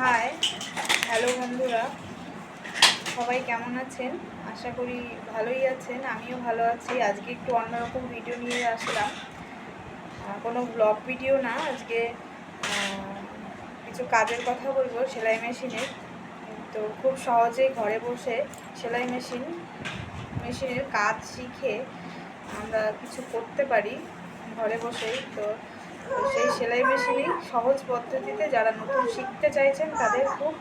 Hi hello বন্ধুরা। সবাই কেমন আছেন? আশা করি ভালোই আছেন, আমিও ভালো আছি। আজকে একটু অন্যরকম ভিডিও নিয়ে আসলাম। কোনো ব্লগ ভিডিও না, আজকে কিছু কাজের কথা বলব, সেলাই মেশিনের তো খুব সহজেই ঘরে বসে সেলাই মেশিন, মেশিনের কাজ শিখে আমরা কিছু করতে পারি ঘরে বসেই। তো তো সেই সেলাই মেশিনেই সহজ পদ্ধতিতে যারা নতুন শিখতে চাইছেন, তাদের খুব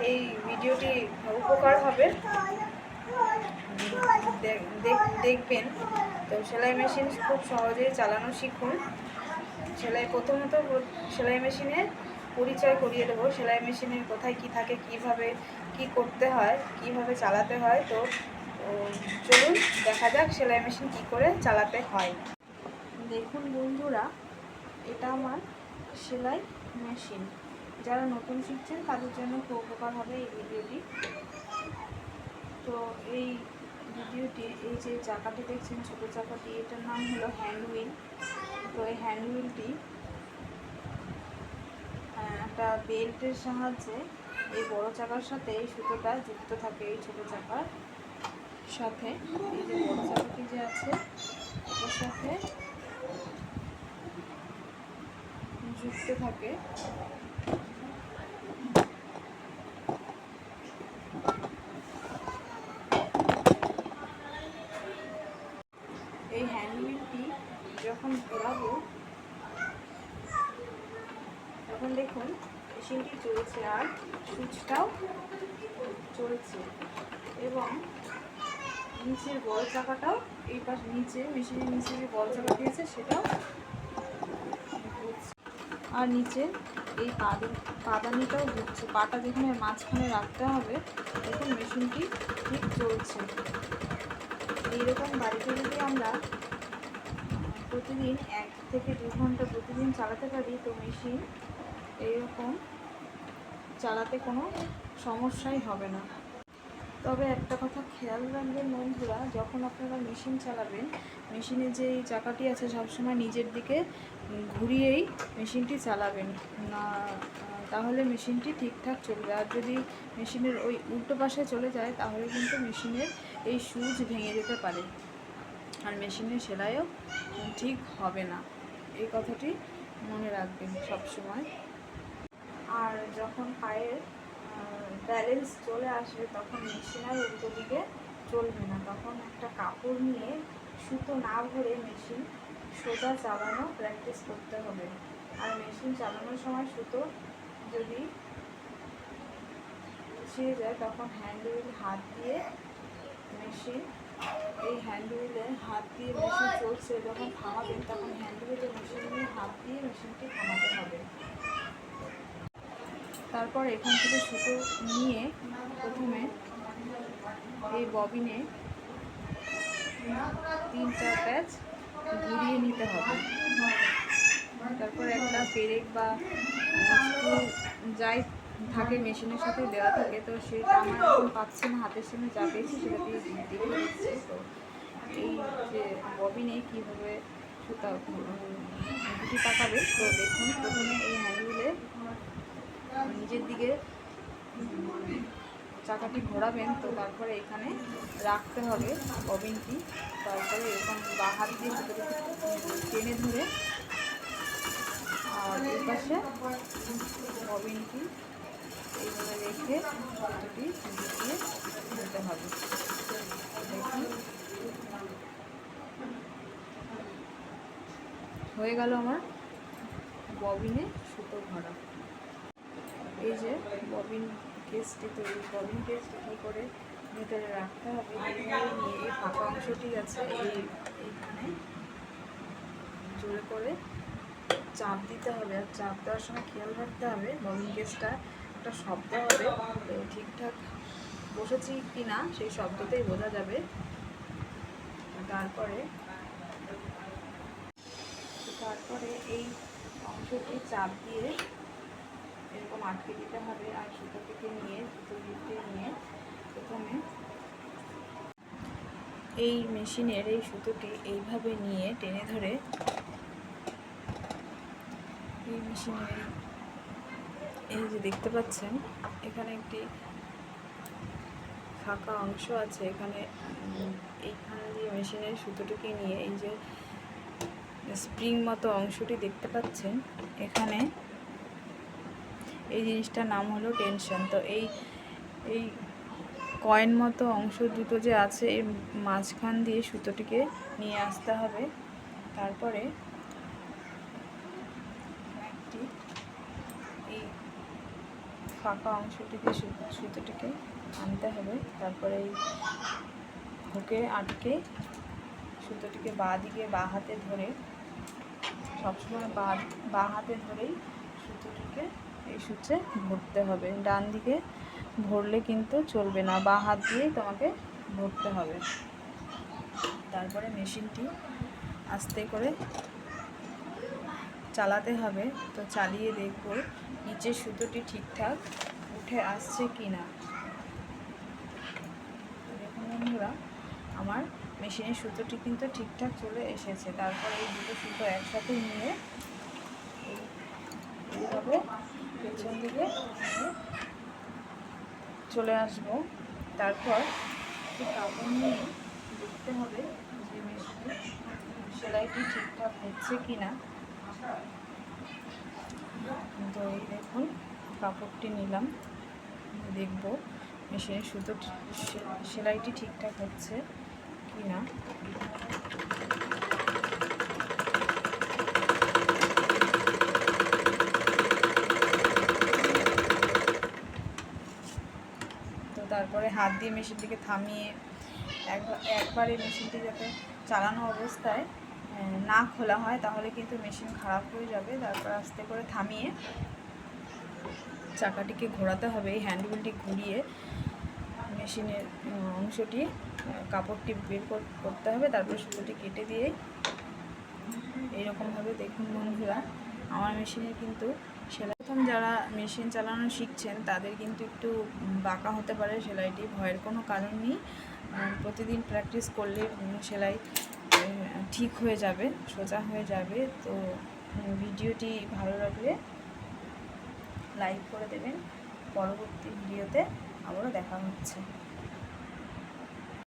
এই ভিডিওটি উপকার হবে। দেখ- দেখ- দেখবেন। তো সেলাই মেশিন খুব সহজেই চালানো শিখুন। সেলাই প্রথমত সেলাই মেশিনের পরিচয় করিয়ে দেবো, সেলাই মেশিনের কোথায় কি থাকে, কীভাবে কি করতে হয়, কীভাবে চালাতে হয়। তো চলুন দেখা যাক সেলাই মেশিন কি করে চালাতে হয়। দেখুন বন্ধুরা এটা আমার সেলাই মেশিন যারা নতুন শিখছেন, তাদের জন্য খুব উপকার হবে এই ভিডিওটি। তো এই ভিডিওটি, এই যে চাকাটি দেখছেন, ছোটো চাকাটি, এটার নাম হলো হ্যান্ড হুইল তো এই হ্যান্ড হুইলটি একটা বেল্টের সাহায্যে এই বড় চাকার সাথে এই সুতোটা যুক্ত থাকে এই ছোটো চাকার সাথে। এই যে বড় চাকাটি যে আছে এটার সাথে যুক্ত থাকে এই হ্যান্ডমিলটি যখন ঘোরাবো, তখন দেখুন, মেশিনটি চলছে আর সুইচটাও চলছে এবং নিচের বল চাকাটাও, এই পাশ নিচে, মেশিনের নিচে যে বল চাকা দিয়েছে, সেটাও। আর নিচে এই পাদা পাদানিটাও ঘুরছে। পাটা যেখানে মাঝখানে রাখতে হবে, দেখুন মেশিনটি ঠিক চলছে। এইরকম বাড়িতে যদি আমরা প্রতিদিন এক থেকে দু ঘণ্টা প্রতিদিন চালাতে পারি, তো মেশিন এইরকম চালাতে কোনো সমস্যাই হবে না। তবে একটা কথা খেয়াল রাখবেন বন্ধুরা, যখন আপনারা মেশিন চালাবেন, মেশিনে যে চাকাটি আছে সবসময় নিজের দিকে ঘুরিয়েই মেশিনটি চালাবেন। না, তাহলে মেশিনটি ঠিকঠাক চলবে। আর যদি মেশিনের ওই উল্টো পাশে চলে যায়, তাহলে কিন্তু মেশিনের এই সুচ ভেঙে যেতে পারে। আর মেশিনের সেলাইও ঠিক হবে না। এই কথাটি মনে রাখবেন সবসময়। আর যখন পায়ের ব্যালেন্স চলে আসবে তখন মেশিন আর উল্টো দিকে চলবে না। তখন একটা কাপড় নিয়ে সুতো না ভরে মেশিন সোজা চালানো প্র্যাকটিস করতে হবে। আর মেশিন চালানোর সময় সুতো যদি ছিঁড়ে যায়, তখন হ্যান্ড হুইল হাত দিয়ে মেশিন, এই হ্যান্ড হুইলে হাত দিয়ে মেশিন চলছে, যখন থামাবেন, তখন হ্যান্ড হুইলে মেশিন নিয়ে হাত দিয়ে মেশিনটি থামাতে হবে। তারপর এখান থেকে সুতো নিয়ে প্রথমে এই ববিনে তিন চার প্যাচ ঘুরিয়ে নিতে হবে। তারপর একটা পেরেক বা যাই থাকে, মেশিনের সাথে দেওয়া থাকে, তো সেটা আমার এখন পাচ্ছি না, হাতের সামনে যা পেয়েছি সেটা দিয়ে দেখে তো এই যে ববিনে কীভাবে সুতা গুটি পাকাবে, তো দেখুন, প্রথমে এই হ্যান্ডগুলে নিজের দিকে চাকাটি ঘোরাবেন, তো তারপরে এখানে রাখতে হবে ববিনটি। তারপরে এরকম বা হাত দিয়ে টেনে ধরে আর এই পাশে ববিনটি এইভাবে রেখে সুতোটি দিয়ে নিতে হবে। হয়ে গেল আমার ববিনে সুতো ভরা এই যে ববিন কেসটি তৈরি, ববিন কেসটি কী করে ভেতরে রাখতে হবে? এই ফাঁকা অংশটি আছে, এই জোরে করে চাপ দিতে হবে। আর চাপ দেওয়ার সময় খেয়াল রাখতে হবে, ববিন কেসটা একটা শব্দ হবে ঠিকঠাক বসেছি কি না সেই শব্দতেই বোঝা যাবে। তারপরে তারপরে এই অংশটি চাপ দিয়ে এরকম আটকে দিতে হবে আর সুতোটিকে নিয়ে, সুতো দিতে নিয়ে প্রথমে এই মেশিনের এই সুতোটি এইভাবে নিয়ে টেনে ধরে এই মেশিনের, এই যে দেখতে পাচ্ছেন, এখানে একটি ফাঁকা অংশ আছে। এখানে এইখানে দিয়ে মেশিনের সুতোটিকে নিয়ে এই যে স্প্রিং মতো অংশটি দেখতে পাচ্ছেন, এখানে এই জিনিসটার নাম হলো টেনশন। তো এই এই কয়েন মতো অংশ দুটো যে আছে, এর মাঝখান দিয়ে সুতোটিকে নিয়ে আসতে হবে। তারপরে একটি এই ফাঁকা অংশটিকে সুতোটিকে আনতে হবে। তারপরে এই হুকে আটকে সুতোটিকে বা দিকে বা হাতে ধরে সবসময় বা বা হাতে ধরেই সুতোটিকে এই সূচে ভরতে হবে। ডান দিকে ভরলে কিন্তু চলবে না, বা হাত দিয়েই তোমাকে ভরতে হবে। তারপরে মেশিনটি আস্তে করে চালাতে হবে। তো চালিয়ে দেখব নিচের সুতোটি ঠিকঠাক উঠে আসছে কি না দেখুন বন্ধুরা, আমার মেশিনের সুতোটি কিন্তু ঠিকঠাক চলে এসেছে। তারপর এই দুটো সুতো একসাথে নিয়ে এইভাবে পেছন দিকে চলে আসব। তারপর কাপড় নিয়ে দেখতে হবে যে মেশিনে সেলাইটি ঠিকঠাক হচ্ছে কি না তো এই দেখুন, কাপড়টি নিলাম, দেখব মেশিনের সুতো সেলাইটি ঠিকঠাক হচ্ছে কি না তো তারপরে হাত দিয়ে মেশিনটিকে থামিয়ে একবার একবারে মেশিনটি যাতে চালানো অবস্থায় না খোলা হয়, তাহলে কিন্তু মেশিন খারাপ হয়ে যাবে। তারপর আস্তে করে থামিয়ে চাকাটিকে ঘোরাতে হবে। এই হ্যান্ডেলটি ঘুরিয়ে মেশিনের অংশটি কাপড়টি বের করতে হবে। তারপরে সুতোটি কেটে দিয়ে এইরকমভাবে দেখুন বন্ধুরা, আমার মেশিনে কিন্তু সেলাই প্রথম যারা মেশিন চালানো শিখছেন, তাদের কিন্তু একটু বাঁকা হতে পারে সেলাইটি, ভয়ের কোনো কারণ নেই। প্রতিদিন প্র্যাকটিস করলে সেলাই ঠিক হয়ে যাবে, সোজা হয়ে যাবে। তো ভিডিওটি ভালো লাগলে লাইক করে দেবেন। পরবর্তী ভিডিওতে আবারও দেখা হচ্ছে।